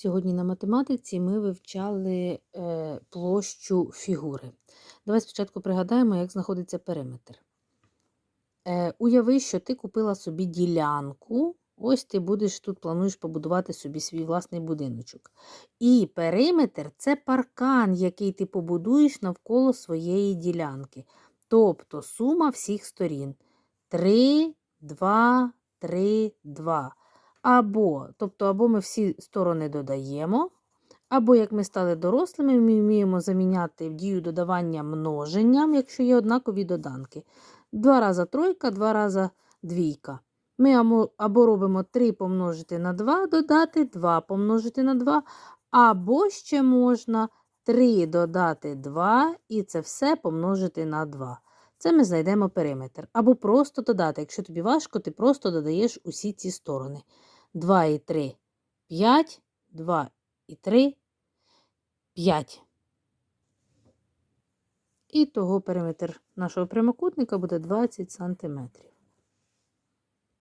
Сьогодні на математиці ми вивчали е, площу фігури. Давай спочатку пригадаємо, як знаходиться периметр. Е, уяви, що ти купила собі ділянку. Ось ти будеш тут плануєш побудувати собі свій власний будиночок. І периметр це паркан, який ти побудуєш навколо своєї ділянки. Тобто сума всіх сторін. 3, 2, 3, 2. Або, тобто, або ми всі сторони додаємо, або як ми стали дорослими, ми вміємо заміняти дію додавання множенням, якщо є однакові доданки. Два рази тройка, два рази двійка. Ми або- робимо 3 помножити на 2, додати 2 помножити на 2, або ще можна 3 додати 2 і це все помножити на 2. Це ми знайдемо периметр. Або просто додати. Якщо тобі важко, ти просто додаєш усі ці сторони. 2 і 3 – 5, 2 і 3 – 5. І того периметр нашого прямокутника буде 20 сантиметрів.